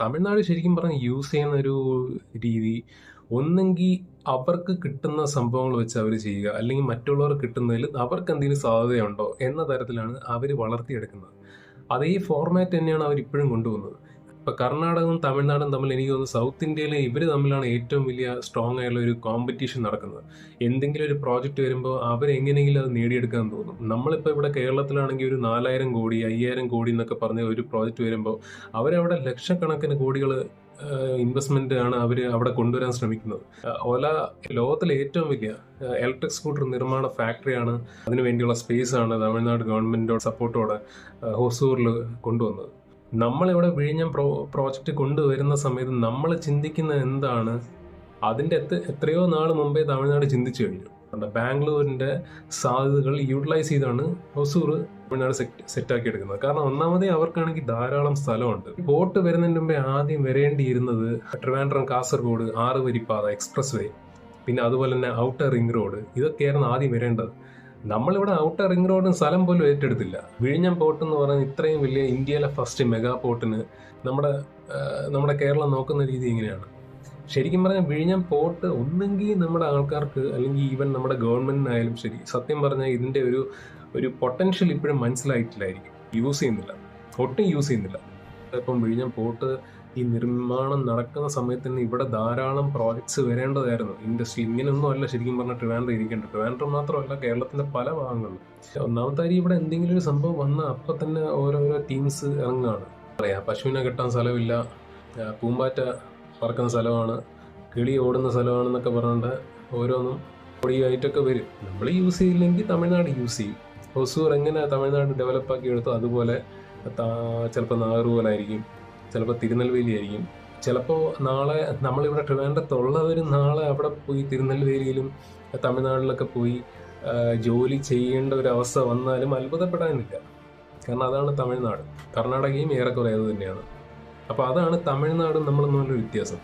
തമിഴ്നാട് ശരിക്കും പറഞ്ഞാൽ യൂസ് ചെയ്യുന്ന ഒരു രീതി. ഒന്നെങ്കിൽ അവർക്ക് കിട്ടുന്ന സംഭവങ്ങൾ വെച്ച് അവർ ചെയ്യുക. അല്ലെങ്കിൽ മറ്റുള്ളവർ കിട്ടുന്നതിൽ അവർക്ക് എന്തെങ്കിലും സാധ്യതയുണ്ടോ എന്ന തരത്തിലാണ് അവർ വളർത്തിയെടുക്കുന്നത്. അതേ ഫോർമാറ്റ് തന്നെയാണ് അവർ ഇപ്പോഴും കൊണ്ടുപോകുന്നത്. ഇപ്പൊ കർണാടകവും തമിഴ്നാടും തമ്മിൽ എനിക്ക് തോന്നുന്നു സൗത്ത് ഇന്ത്യയിലെ ഇവർ തമ്മിലാണ് ഏറ്റവും വലിയ സ്ട്രോങ് ആയുള്ള ഒരു കോമ്പറ്റീഷൻ നടക്കുന്നത്. എന്തെങ്കിലും ഒരു പ്രോജക്റ്റ് വരുമ്പോൾ അവരെങ്ങനെയെങ്കിലും അത് നേടിയെടുക്കാൻ തോന്നും. നമ്മളിപ്പോൾ ഇവിടെ കേരളത്തിലാണെങ്കിൽ ഒരു നാലായിരം കോടി അയ്യായിരം കോടി എന്നൊക്കെ പറഞ്ഞ ഒരു പ്രോജക്റ്റ് വരുമ്പോൾ അവരവിടെ ലക്ഷക്കണക്കിന് കോടികൾ ഇൻവെസ്റ്റ്മെന്റ് ആണ് അവർ അവിടെ കൊണ്ടുവരാൻ ശ്രമിക്കുന്നത്. ഓല ലോകത്തിലെ ഏറ്റവും വലിയ ഇലക്ട്രിക് സ്കൂട്ടർ നിർമ്മാണ ഫാക്ടറിയാണ് അതിനു വേണ്ടിയുള്ള സ്പേസ് ആണ് തമിഴ്നാട് ഗവൺമെന്റിന്റെ സപ്പോർട്ടോടെ ഹൊസൂറിൽ കൊണ്ടുവന്നത്. നമ്മളിവിടെ വിഴിഞ്ഞം പ്രോ പ്രോജക്റ്റ് കൊണ്ടുവരുന്ന സമയത്ത് നമ്മൾ ചിന്തിക്കുന്ന എന്താണ്? അതിന്റെ എത്ര എത്രയോ നാൾ മുമ്പേ തമിഴ്നാട് ചിന്തിച്ചു കഴിഞ്ഞു. ബാംഗ്ലൂരിന്റെ സാധ്യതകൾ യൂട്ടിലൈസ് ചെയ്താണ് ഹൊസൂർ തമിഴ്നാട് സെറ്റ് സെറ്റാക്കി എടുക്കുന്നത്. കാരണം ഒന്നാമതേ അവർക്കാണെങ്കിൽ ധാരാളം സ്ഥലമുണ്ട്. ബോട്ട് വരുന്നതിന് മുമ്പേ ആദ്യം വരേണ്ടിയിരുന്നത് ട്രിവാൻഡ്രം കാസർഗോഡ് ആറ് വരിപ്പാത എക്സ്പ്രസ് വേ പിന്നെ അതുപോലെ തന്നെ ഔട്ടർ റിംഗ് റോഡ് ഇതൊക്കെയായിരുന്നു ആദ്യം വരേണ്ടത്. നമ്മളിവിടെ ഔട്ടർ റിംഗ് റോഡും സ്ഥലം പോലും ഏറ്റെടുത്തില്ല. വിഴിഞ്ഞം പോർട്ട് എന്ന് പറയുന്ന ഇത്രയും വലിയ ഇന്ത്യയിലെ ഫസ്റ്റ് മെഗാ പോർട്ടിന് നമ്മുടെ നമ്മുടെ കേരളം നോക്കുന്ന രീതി ഇങ്ങനെയാണ്. ശരിക്കും പറഞ്ഞാൽ വിഴിഞ്ഞം പോർട്ട് ഒന്നെങ്കിൽ നമ്മുടെ ആൾക്കാർക്ക് അല്ലെങ്കിൽ ഈവൻ നമ്മുടെ ഗവൺമെന്റിനായാലും ശരി സത്യം പറഞ്ഞാൽ ഇതിന്റെ ഒരു ഒരു പൊട്ടൻഷ്യൽ ഇപ്പോഴും മനസ്സിലായിട്ടില്ലായിരിക്കും. യൂസ് ചെയ്യുന്നില്ല. ഒട്ടും യൂസ് ചെയ്യുന്നില്ല. ഇപ്പം വിഴിഞ്ഞം പോർട്ട് ഈ നിർമ്മാണം നടക്കുന്ന സമയത്ത് തന്നെ ഇവിടെ ധാരാളം പ്രോജക്ട്സ് വരേണ്ടതായിരുന്നു. ഇൻഡസ്ട്രി ഇങ്ങനെയൊന്നും അല്ല ശരിക്കും പറഞ്ഞാൽ ട്രിവാൻഡ്രം ഇരിക്കേണ്ടത്. ട്രിവാൻഡ്രം മാത്രമല്ല കേരളത്തിന്റെ പല ഭാഗങ്ങളിലും. ഒന്നാമത്തെ ഇവിടെ എന്തെങ്കിലും ഒരു സംഭവം വന്നാൽ അപ്പം തന്നെ ഓരോരോ ടീംസ് ഇറങ്ങുകയാണ് പറയാം പശുവിനെ കെട്ടാൻ സ്ഥലമില്ല പൂമ്പാറ്റ പറക്കുന്ന സ്ഥലമാണ് കിളി ഓടുന്ന സ്ഥലമാണെന്നൊക്കെ പറഞ്ഞുകൊണ്ട് ഓരോന്നും പൊടിയായിട്ടൊക്കെ വരും. നമ്മൾ യൂസ് ചെയ്യില്ലെങ്കിൽ തമിഴ്നാട് യൂസ് ചെയ്യും. ഹൊസൂർ എങ്ങനെ തമിഴ്നാട് ഡെവലപ്പാക്കി എടുത്തോ അതുപോലെ ചിലപ്പോൾ നാഗർകോലായിരിക്കും ചിലപ്പോൾ തിരുനെൽവേലി ആയിരിക്കും ചിലപ്പോൾ നാളെ നമ്മളിവിടെ ട്രിവാൻഡ്രത്തുള്ളവരും നാളെ അവിടെ പോയി തിരുനെൽവേലിയിലും തമിഴ്നാട്ടിലൊക്കെ പോയി ജോലി ചെയ്യേണ്ട ഒരു അവസ്ഥ വന്നാലും അത്ഭുതപ്പെടാനില്ല. കാരണം അതാണ് തമിഴ്നാട്. കർണാടകയും ഏറെക്കുറെ അത് തന്നെയാണ്. അപ്പോൾ അതാണ് തമിഴ്നാടും നമ്മളും തമ്മിലുള്ള വ്യത്യാസം.